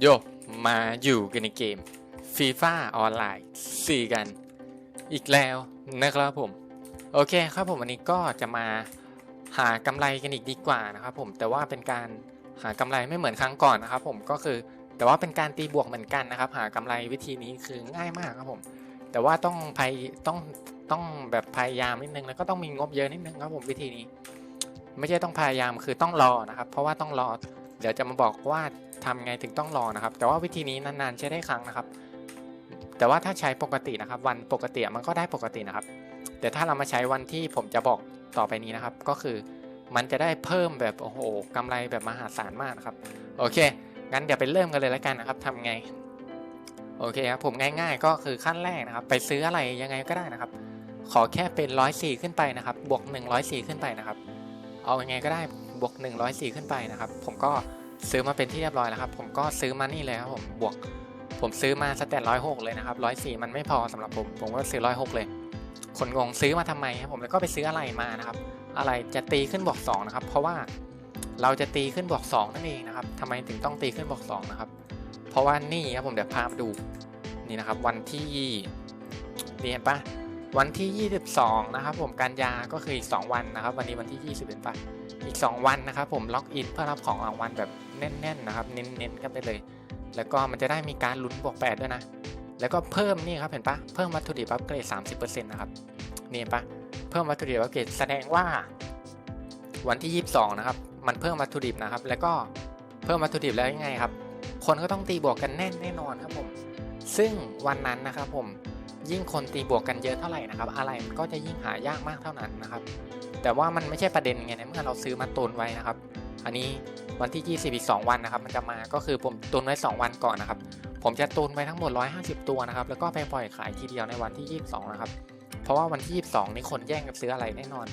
โยมาอยู่กันในเกมฟีฟ่าออนไลน์สี่กัน อีกแล้วนะครับผม โอเคครับผมวันนี้ก็จะมาหากำไรกันอีกดีกว่านะครับผมแต่ว่าเป็นการหากำไรไม่เหมือนครั้งก่อนนะครับผมก็คือแต่ว่าเป็นการตีบวกเหมือนกันนะครับ หากำไรวิธีนี้คือง่ายมากครับผม แต่ว่าต้องพยต้องต้องแบบพยายามนิดนึงแล้วก็ต้องมีงบเยอะนิดนึงครับผมวิธีนี้ ไม่ใช่ต้องพยายามคือต้องรอนะครับ เพราะว่าต้องรอ ดี๋ยวจะมาบอกว่าทำไงถึงต้องรอนะครับ แต่ว่าวิธีนี้นานๆใช้ได้ครั้งนะครับ แต่ว่าถ้าใช้ปกตินะครับ วันปกติมันก็ได้ปกตินะครับ แต่ถ้าเรามาใช้วันที่ผมจะบอกต่อไปนี้นะครับ ก็คือมันจะได้เพิ่มแบบโอ้โหกำไรแบบมหาศาลมากนะครับ โอเค งั้นเดี๋ยวไปเริ่มกันเลยแล้วกันนะครับทำไง โอเคครับผมง่าย ๆ ก็คือขั้นแรกนะครับ ไปซื้ออะไรยังไงก็ได้นะครับ ขอแค่เป็นร้อยสี่ขึ้นไปนะครับ บวกหนึ่งร้อยสี่ขึ้นไปนะครับ เอายังไงก็ได้ บวก104 ขึ้นไปนะครับ ผมก็ซื้อมาเป็นที่เรียบร้อยแล้วครับ ผมก็ซื้อมานี่เลยครับผมบวก ผมซื้อมาสแตทร้อยหกเลยนะครับร้อยสี่มันไม่พอสำหรับผม ผมก็ซื้อร้อยหกเลยคนงงซื้อมาทำไมครับผมแล้วก็ไปซื้ออะไรมานะครับ อะไรจะตีขึ้นบวกสองนะครับ เพราะว่าเราจะตีขึ้นบวกสองนั่นเองนะครับทำไมถึงต้องตีขึ้นบวกสองนะครับ เพราะว่านี่ครับผมเดี๋ยวพามาดูนี่นะครับ วันที่นี่เห็นปะวันที่ 22 นะครับ ผมกันยาก็คืออีก 2 วันนะครับ วันนี้วันที่ 20เป็นปะ อีก 2 วันนะครับผมล็อกอินเพื่อรับของรางวัลแบบแน่นๆนะครับ เน้นๆกันไปเลย แล้วก็มันจะได้มีการลุ้นบวก8ด้วยนะ แล้วก็เพิ่มนี่ครับเห็นปะเพิ่มวัตถุดิบอัปเกรด30%นะครับนี่ปะเพิ่มวัตถุดิบอัปเกรดแสดงว่า วันที่ 22 นะครับ มันเพิ่มวัตถุดิบนะครับ แล้วก็เพิ่มวัตถุดิบแล้วยังไงครับ คนก็ต้องตีบวกกันแน่นแน่นอนครับผม ซึ่งวันนั้นนะครับผมยิ่งคนตีบวกกันเยอะเท่าไหร่นะครับ อะไรมันก็จะยิ่งหายากมากเท่านั้นนะครับ แต่ว่ามันไม่ใช่ประเด็นไงในเมื่อเราซื้อมาตุนไว้นะครับ อันนี้วันที่ 20 อีก 2 วันนะครับ มันจะมาก็คือผมตุนไว้ 2 วันก่อนนะครับ ผมจะตุนไว้ทั้งหมด 150 ตัวนะครับ แล้วก็ไปปล่อยขายทีเดียวในวันที่ 22 นะครับ เพราะว่าวันที่ 22 นี้คนแย่งกันซื้ออะไรแน่นอน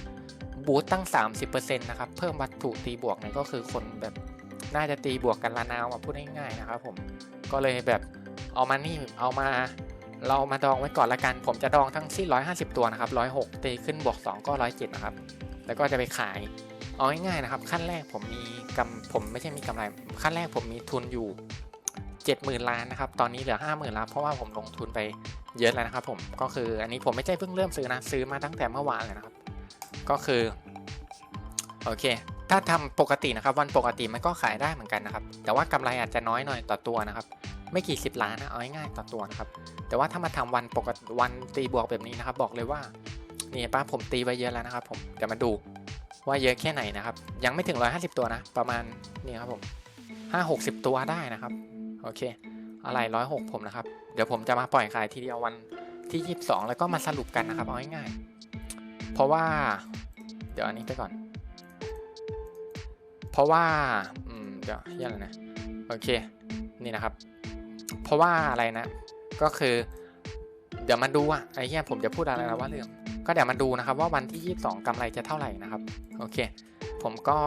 บูตตั้ง 30%นะครับ เพิ่มวัตถุตีบวกเนี่ยก็คือคนแบบน่าจะตีบวกกันละนาวมาพูดง่ายๆนะครับ ผม ก็เลยแบบเอามานี่เอามาเรามาดองไว้ก่อนละกัน ผมจะดองทั้งสิ้น150 ตัวนะครับ106ตีขึ้นบวก 2 ก็ 107 นะครับ แล้วก็จะไปขาย เอาง่ายๆนะครับ ขั้นแรกผมมีกำผมไม่ใช่มีกำไร ขั้นแรกผมมีทุนอยู่ 70,000 ล้านนะครับ ตอนนี้เหลือ 50,000ล้านเพราะว่าผมลงทุนไปเยอะแล้วนะครับผม ก็คืออันนี้ผมไม่ใช่เพิ่งเริ่มซื้อนะ ซื้อมาตั้งแต่เมื่อวานเลยนะครับ ก็คือ โอเค ถ้าทำปกตินะครับ วันปกติมันก็ขายได้เหมือนกันนะครับ แต่ว่ากำไรอาจจะน้อยหน่อยต่อตัวนะครับ ไม่กี่สิบล้านนะ เอาง่ายๆต่อตัวนะครับ แต่ว่าถ้ามาทำวันปกติวันตีบวกแบบนี้นะครับ บอกเลยว่า นี่ป้าผมตีไว้เยอะแล้วนะครับผมเดี๋ยวมาดูว่าเยอะแค่ไหนนะครับ ยังไม่ถึง 150 ตัวนะ ประมาณนี่ครับผม5 60 ตัวได้นะครับ โอเค อะไร 106 ผมนะครับ เดี๋ยวผมจะมาปล่อยขายทีเดียววันที่ 22 แล้วก็มาสรุปกันนะครับ เอาง่ายๆเพราะว่า เดี๋ยวอันนี้ไปก่อน เพราะว่า อืม เดี๋ยวยกอะไรนะ โอเค นี่นะครับ เพราะว่าอะไรนะ ก็คือ เดี๋ยวมาดูอะไอ้เหี้ยผมจะพูดอะไรแล้วว่าเรื่อง ก็เดี๋ยวมาดูนะครับว่าวันที่ 22กำไรจะเท่าไหร่นะครับ โอเค ผมก็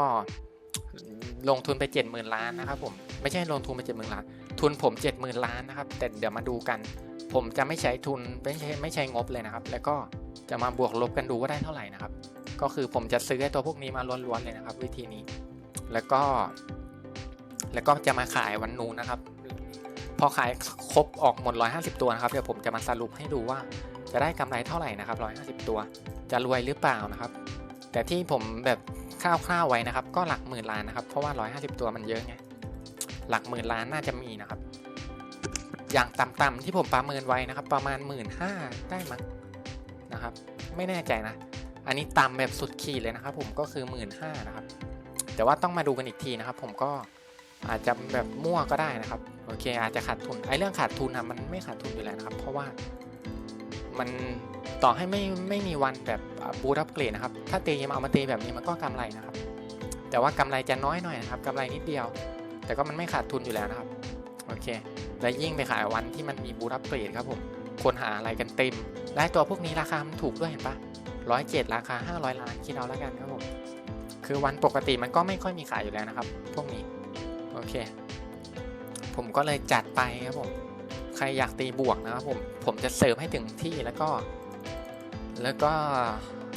ลงทุนไป 70,000 ล้านนะครับผมไม่ใช่ลงทุนไป 70,000 ล้าน ทุนผม 70,000 ล้านนะครับ แต่เดี๋ยวมาดูกัน ผมจะไม่ใช้ทุนไม่ใช่ไม่ใช้งบเลยนะครับ แล้วก็จะมาบวกลบกันดูว่าได้เท่าไหร่นะครับ ก็คือผมจะซื้อไอ้ตัวพวกนี้มาล้วนๆเลยนะครับ วิธีนี้ แล้วก็ แล้วก็จะมาขายวันนู้นนะครับ พอขายครบออกหมด 150 ตัวนะครับ เดี๋ยวผมจะมาสรุปให้ดูว่า จะได้กำไรเท่าไหร่นะครับ150 ตัว จะรวยหรือเปล่านะครับ แต่ที่ผมแบบคร่าวๆไว้นะครับ ก็หลักหมื่นล้านนะครับ เพราะว่า 150 ตัวมันเยอะไงหลักหมื่นล้านน่าจะมีนะครับ อย่างต่ำๆที่ผมประเมินไว้นะครับ ประมาณ1 5ื่นได้มั้งนะครับ ไม่แน่ใจนะ อันนี้ต่ำแบบสุดขีดเลยนะครับ ผมก็คือ1 5ื่นนะครับ แต่ว่าต้องมาดูกันอีกทีนะครับ ผมก็อาจจะแบบมั่วก็ได้นะครับ โอเค อาจจะขาดทุนไอ้เรื่องขาดทุนนะมันไม่ขาดทุนอยู่แล้วนะครับ เพราะว่า มันต่อให้ไม่ไม่มีวันแบบบูตอัปเกรดนะครับ ถ้าเตีมาเอามาเตีแบบนี้มันก็กำไรนะครับ แต่ว่ากำไรจะน้อยหน่อยนะครับกำไรนิดเดียว แต่ก็มันไม่ขาดทุนอยู่แล้วนะครับ โอเค และยิ่งไปขายวันที่มันมีบูตอัปเกรดครับผม คนหาอะไรกันเต็ม และตัวพวกนี้ราคามันถูกด้วยเห็นปะร้อยเจ็ดราคา 500 ล้านคิดเอาแล้วกันครับผม คือวันปกติมันก็ไม่ค่อยมีขายอยู่แล้วนะครับ พวกนี้ โอเค ผมก็เลยจัดไปครับผม ใครอยากตีบวกนะครับผมผมจะเสิร์ฟให้ถึงที่แล้วก็ แล้วก็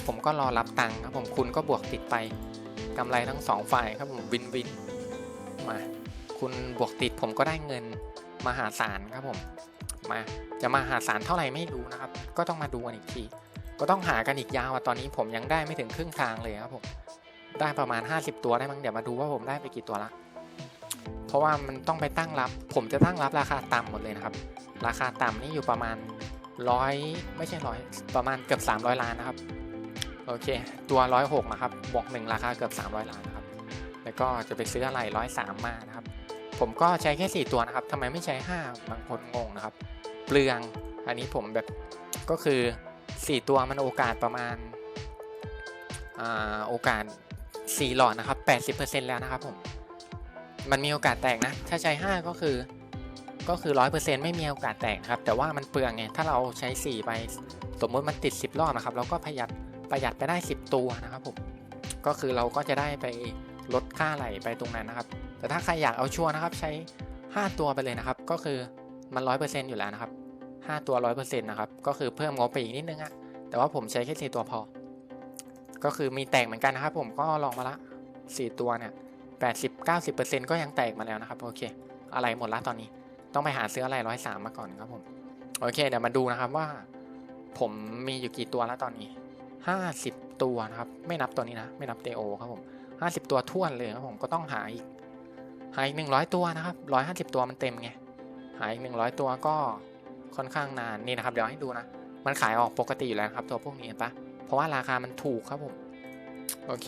ผมก็รอรับตังค์ครับผมคุณก็บวกติดไปกำไรทั้งสองฝ่ายครับผมวินวินมาคุณบวกติดผมก็ได้เงินมหาศาลครับผมมาจะมหาศาลเท่าไหร่ไม่รู้นะครับ ก็ต้องมาดูกันอีกที ก็ต้องหากันอีกยาวอะตอนนี้ผมยังได้ไม่ถึงครึ่งทางเลยครับผมได้ประมาณ 50 ตัวได้มั้งเดี๋ยวมาดูว่าผมได้ไปกี่ตัวละ เพราะว่ามันต้องไปตั้งรับ ผมจะตั้งรับราคาต่ำหมดเลยนะครับ ราคาต่ำนี่อยู่ประมาณร้อยไม่ใช่ร้อยประมาณเกือบ 300 ล้านนะครับ โอเค ตัวร้อยหกนะครับบวกหนึ่งราคาเกือบ 300 ล้านนะครับ แล้วก็จะไปซื้ออะไรร้อยสามมานะครับ ผมก็ใช้แค่ 4 ตัวนะครับทำไมไม่ใช้ 5 บางคนงงนะครับ เปลือง อันนี้ผมแบบก็คือ 4 ตัวมันโอกาสประมาณอ่าโอกาส 4 หลอดนะครับ 80%แล้วนะครับผม มันมีโอกาสแตกนะ ถ้าใช้ 5 ก็คือ ก็คือ 100%ไม่มีโอกาสแตกครับ แต่ว่ามันเปลืองไง ถ้าเราใช้ 4 ไป สมมติมันติด 10 รอบนะครับ เราก็ประหยัด ประหยัดไปได้ 10 ตัวนะครับผม ก็คือเราก็จะได้ไปลดค่าไหลไปตรงนั้นนะครับ แต่ถ้าใครอยากเอาชัวร์นะครับ ใช้ 5 ตัวไปเลยนะครับ ก็คือมัน 100%อยู่แล้วนะครับ 5 ตัว 100%นะครับ ก็คือเพิ่มงบไปอีกนิดนึงอะแต่ว่าผมใช้แค่ 4 ตัวพอ ก็คือมีแตกเหมือนกันนะครับ ผม ก็ลองมาละ 4 ตัวเนี่ย 80-90%ก็ยังแตกมาแล้วนะครับ โอเค อะไรหมดละตอนนี้ ต้องไปหาซื้ออะไรร้อยสามมาก่อนครับผม โอเค เดี๋ยวมาดูนะครับว่า ผมมีอยู่กี่ตัวแล้วตอนนี้ 50 ตัวนะครับ ไม่นับตัวนี้นะ ไม่นับเตโอครับผม 50 ตัวท่วนเลยครับผม ก็ต้องหาอีก หาอีก 100 ตัวนะครับ 150 ตัวมันเต็มไง หาอีก 100 ตัวก็ค่อนข้างนาน นี่นะครับ เดี๋ยวให้ดูนะ มันขายออกปกติอยู่แล้วครับ ตัวพวกนี้ปะเพราะว่าราคามันถูกครับผม โอเค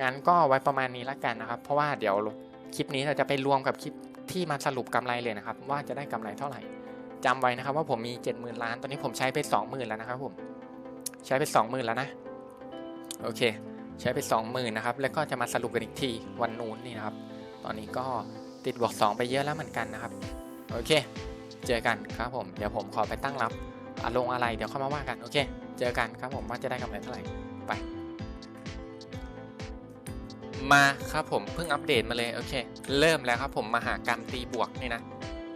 งั้นก็ไว้ประมาณนี้ละกันนะครับ เพราะว่าเดี๋ยวคลิปนี้เราจะไปรวมกับคลิปที่มาสรุปกำไรเลยนะครับ ว่าจะได้กำไรเท่าไหร่จำไว้นะครับ ว่าผมมี 70,000 ล้าน ตอนนี้ผมใช้ไป 20,000 แล้วนะครับผมใช้ไป 20,000 แล้วนะ โอเค ใช้ไป 20,000 นะครับ แล้วก็จะมาสรุปกันอีกทีวันนู้นนี่นะครับ ตอนนี้ก็ติดบวก 2 ไปเยอะแล้วเหมือนกันนะครับ โอเค เจอกันครับผม เดี๋ยวผมขอไปตั้งรับอารมณ์อะไร เดี๋ยวเข้ามาว่ากัน โอเค เจอกันครับผมว่าจะได้กำไรเท่าไหร่ ไป มาครับผมเพิ่งอัปเดตมาเลยโอเค เริ่มแล้วครับผมมาหาการตีบวกนี่นะ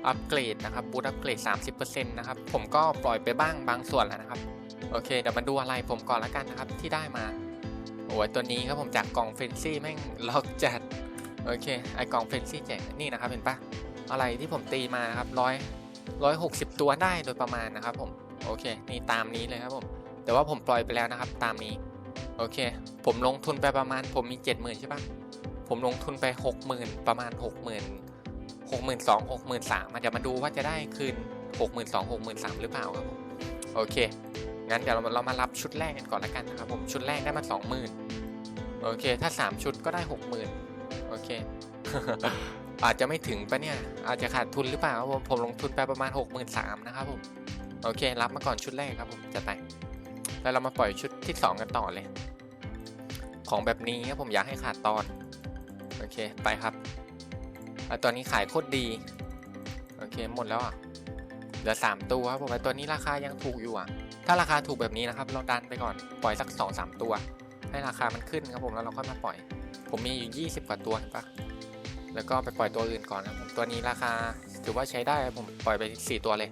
อัปเกรดนะครับบูตอัปเกรด 30%นะครับผมก็ปล่อยไปบ้างบางส่วนแล้วนะครับโอเคเดี๋ยวมาดูอะไรผมก่อนละกันนะครับที่ได้มาโอ้ยตัวนี้ครับผมจากกล่องเฟนซี่แม่งล็อกจัดโอเคไอกล่องเฟนซี่แจกนี่นะครับเห็นปะอะไรที่ผมตีมาครับร้อยร้อยหกสิบตัวได้โดยประมาณนะครับผมโอเคนี่ตามนี้เลยครับผมแต่ว่าผมปล่อยไปแล้วนะครับตามนี้ โอเค ผมลงทุนไปประมาณผมมีเจ็ดหมื่นใช่ปะผมลงทุนไปหกหมื่นประมาณหกหมื่นหกหมื่นสองหกหมื่นสามเดี๋ยวมาดูว่าจะได้คืนหกหมื่นสองหกหมื่นสามหรือเปล่าครับผมโอเค งั้นเดี๋ยวเราเรามารับชุดแรกกันก่อนละกันนะครับผมชุดแรกได้มาสองหมื่นโอเค ถ้าสามชุดก็ได้หกหมื่นโอเค อาจจะไม่ถึงปะเนี่ย อาจจะขาดทุนหรือเปล่าครับผมผมลงทุนไปประมาณหกหมื่นสามนะครับผม โอเค รับมาก่อนชุดแรกครับผมจะแต่ง แล้วเรามาปล่อยชุดที่สองกันต่อเลย ของแบบนี้ครับผมอยากให้ขาดตอน โอเค ไปครับอตัวนี้ขายโคตรดี โอเค หมดแล้วอะ เหลือ 3 ตัวครับผมไอตัวนี้ราคายังถูกอยู่อะ ถ้าราคาถูกแบบนี้นะครับ เราดันไปก่อน ปล่อยสัก 2 3 ตัว ให้ราคามันขึ้นครับผม แล้วเราค่อยมาปล่อย ผมมีอยู่ 20 กว่าตัวเห็นปะแล้วก็ไปปล่อยตัวอื่นก่อนครับผม ตัวนี้ราคาถือว่าใช้ได้ผมปล่อยไป 4 ตัวเลย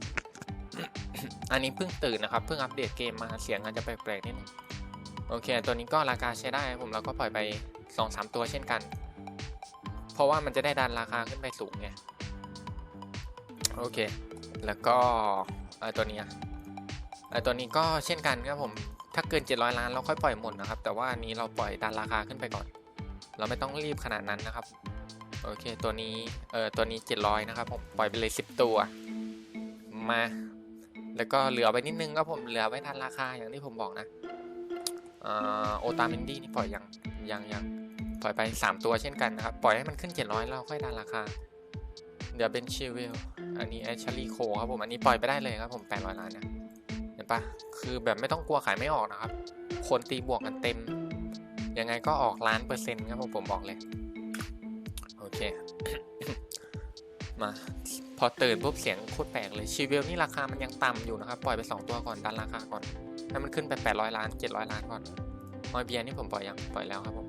อันนี้เพิ่งตื่นนะครับเพิ่งอัปเดตเกมมาเสียงอาจจะแปลกๆนิดนึงโอเค ตัวนี้ก็ราคาใช้ได้ผมแล้วก็ปล่อยไป 2-3 ตัวเช่นกัน เพราะว่ามันจะได้ดันราคาขึ้นไปสูงไงโอเค แล้วก็ไอตัวนี้ไอตัวนี้ก็เช่นกันครับผมถ้าเกิน 700 ล้านเราค่อยปล่อยหมดนะครับ แต่ว่าอันนี้เราปล่อยดันราคาขึ้นไปก่อน เราไม่ต้องรีบขนาดนั้นนะครับโอเคตัวนี้เออตัวนี้ 700 นะครับผมปล่อยไปเลย 10 ตัว มา แล้วก็เหลือไปนิดนึงครับผมเหลือไว้ทันราคาอย่างที่ผมบอกนะโอตาเมนดี้นี่ปล่อยยังยังยังปล่อยไป 3 ตัวเช่นกันนะครับ ปล่อยให้มันขึ้น 700แล้วค่อยดันราคา เดี๋ยวเป็นชิวิลอันนี้แอชลีโคครับผม อันนี้ปล่อยไปได้เลยครับผม 800 ล้านนะเห็นปะคือแบบไม่ต้องกลัวขายไม่ออกนะครับ คนตีบวกกันเต็ม ยังไงก็ออกล้านเปอร์เซ็นต์ครับผมผมบอกเลย โอเค มา อตื่นปุ๊บเสียงโคตรแปลกเลยชีวิลนี่ราคามันยังต่ำอยู่นะครับ ปล่อยไป 2 ตัวก่อนดันราคาก่อนให้มันขึ้นไป 800 ล้าน 700 ล้านก่อนมอยเบียนี่ผมปล่อยยังปล่อยแล้วครับผม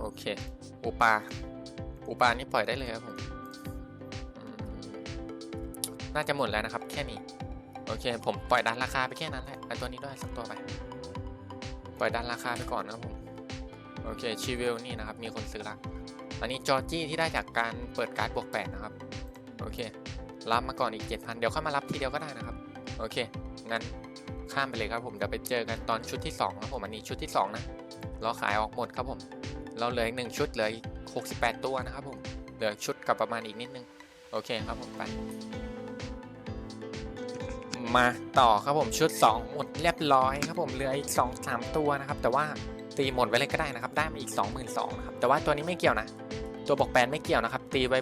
โอเคอุปาอุปานี่ปล่อยได้เลยครับผมน่าจะหมดแล้วนะครับ แค่นี้โอเค ผมปล่อยดันราคาไปแค่นั้นแหละไปตัวนี้ด้วยสักตัวไป ปล่อยดันราคาไปก่อนนะครับผมโอเคชีวิลนี่นะครับมีคนซื้อละอันนี้จอร์จี้ที่ได้จากการเปิดการ์ดบวกแปดนะครับ โอเค รับมาก่อนอีก 7,000 เดี๋ยวค่อยมารับทีเดียวก็ได้นะครับ โอเค งั้นข้ามไปเลยครับผมเดี๋ยวไปเจอกันตอนชุดที่2ครับผมอันนี้ชุดที่2นะเราขายออกหมดครับผม เราเหลืออีกหนึ่งชุดเหลืออีก68 ตัวนะครับผมเหลือชุดกับประมาณอีกนิดนึงโอเคครับผมไป มาต่อครับผมชุด 2 หมดเรียบร้อยครับผมเหลืออีก 2 3 ตัวนะครับ แต่ว่าตีหมดไว้เลยก็ได้นะครับ ได้มาอีก 22,000นะครับแต่ว่าตัวนี้ไม่เกี่ยวนะ ตัวบอกแปนไม่เกี่ยวนะครับ ตีไว้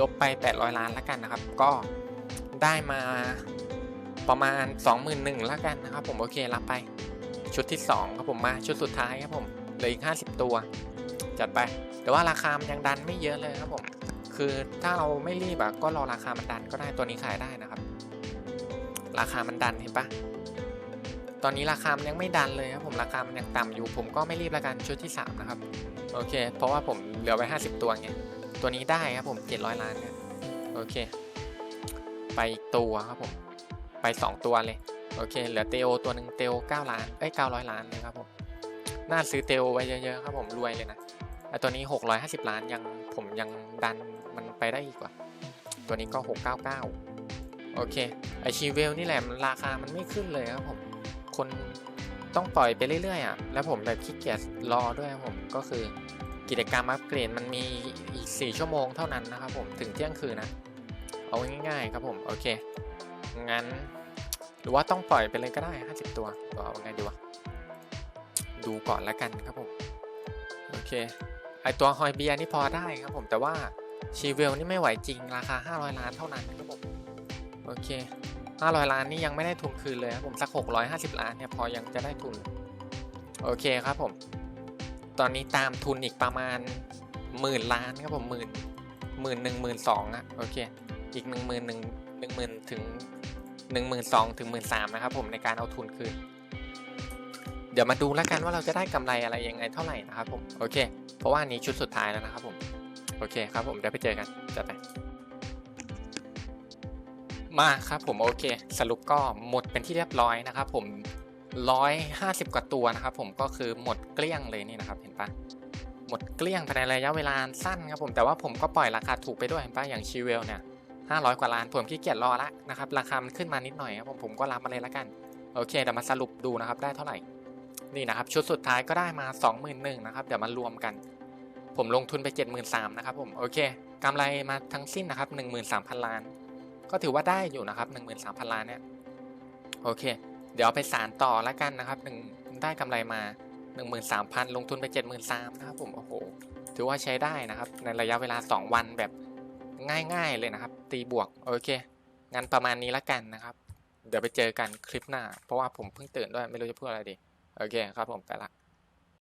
ลบไป 800 ล้านแล้วกันนะครับ ก็ได้มาประมาณ 21,000แล้วกันนะครับ ผมโอเครับไป ชุดที่ 2 ครับผมมาชุดสุดท้ายครับผมเหลืออีก 50 ตัว จัดไป แต่ว่าราคามันยังดันไม่เยอะเลยครับผม คือถ้าเราไม่รีบอะก็รอราคามันดันก็ได้ตัวนี้ขายได้นะครับ ราคามันดันเห็นปะตอนนี้ราคามันยังไม่ดันเลยครับผมราคามันยังต่ำอยู่ ผมก็ไม่รีบล้วกันชุดที่สามนะครับ โอเค เพราะว่าผมเหลือไว้ 50 ตัวไง ตัวนี้ได้ครับผม 700 ล้านนี่ยโอเค ไปอีกตัวครับผม ไป 2 ตัวเลย โอเค เหลือเตโอตัวหนึ่งเตโอ9ล้าน เอ้ย 900 ล้านเลยครับผม น่าซื้อเตโอไว้เยอะๆครับผม รวยเลยนะไอตัวนี้ 650 ล้านยัง ผมยังดันมันไปได้อีกกว่า ตัวนี้ก็ 699 โอเค ไอชีเวลนี่แหละมันราคา มันไม่ขึ้นเลยครับผม คนต้องปล่อยไปเรื่อยๆอะ แล้วผมแบบขี้เกียจรอด้วยครับผม ก็คือ กิจกรรมอัปเกรดมันมีอีก 4 ชั่วโมงเท่านั้นนะครับผมถึงเที่ยงคืนนะ เอาง่ายๆครับผม โอเค งั้น หรือว่าต้องปล่อยไปเลยก็ได้ 50 ตัวหรือเอาไงดีวะ ดูก่อนละกันครับผม โอเค ไอตัวฮอยเบียร์นี่พอได้ครับผมแต่ว่าชีเวลนี่ไม่ไหวจริงราคา 500 ล้านเท่านั้นครับผม โอเค 500 ล้านนี่ยังไม่ได้ทุนคืนเลยครับผมสัก 650 ล้านเนี่ยพอยังจะได้ทุน โอเคครับผม ตอนนี้ตามทุนอีกประมาณหมื่นล้านครับผมหมื่นหมื่นหนึ่งหมื่นสองอะโอเค อีกหนึ่งหมื่นหนึ่งหนึ่งหมื่นถึงหนึ่งหมื่นสองถึงหมื่นสามนะครับผมในการเอาทุนคืน เดี๋ยวมาดูแล้วกันว่าเราจะได้กำไรอะไรยังไงเท่าไหร่นะครับผมโอเค เพราะว่านนี้ชุดสุดท้ายแล้วนะครับผมโอเคครับผมเดี๋ยวไปเจอกันจัดไปมาครับผมโอเค สรุปก็หมดเป็นที่เรียบร้อยนะครับผม ร้อยห้าสิบกว่าตัวนะครับ ผมก็คือหมดเกลี้ยงเลยนี่นะครับ เห็นปะหมดเกลี้ยงภายในระยะเวลาสั้นครับผมแต่ว่าผมก็ปล่อยราคาถูกไปด้วยเห็นปะอย่างชีเวลเนี่ยห้าร้อยกว่าล้านผมขี้เกียจรอละนะครับราคามันขึ้นมานิดหน่อยครับผมผมก็รับมาเลยละกันโอเคเดี๋ยวมาสรุปดูนะครับได้เท่าไหร่นี่นะครับชุดสุดท้ายก็ได้มา 21,000นะครับเดี๋ยวมารวมกัน ผมลงทุนไป 73,000นะครับผมโอเคกำไรมาทั้งสิ้นนะครับ13,000 ล้าน ก็ถือว่าได้อยู่นะครับ13,000 ล้านเนี่ยโอเค เดี๋ยวไปสารต่อแล้วกันนะครับหนึ่งได้กำไรมา 13,000 ลงทุนไป 73,000นะครับผม โอ้โห ถือว่าใช้ได้นะครับ ในระยะเวลา 2 วันแบบง่ายๆเลยนะครับ ตีบวก โอเค งั้นประมาณนี้ละกันนะครับ เดี๋ยวไปเจอกันคลิปหน้า เพราะว่าผมเพิ่งตื่นด้วย ไม่รู้จะพูดอะไรดี โอเคครับผม ไปละ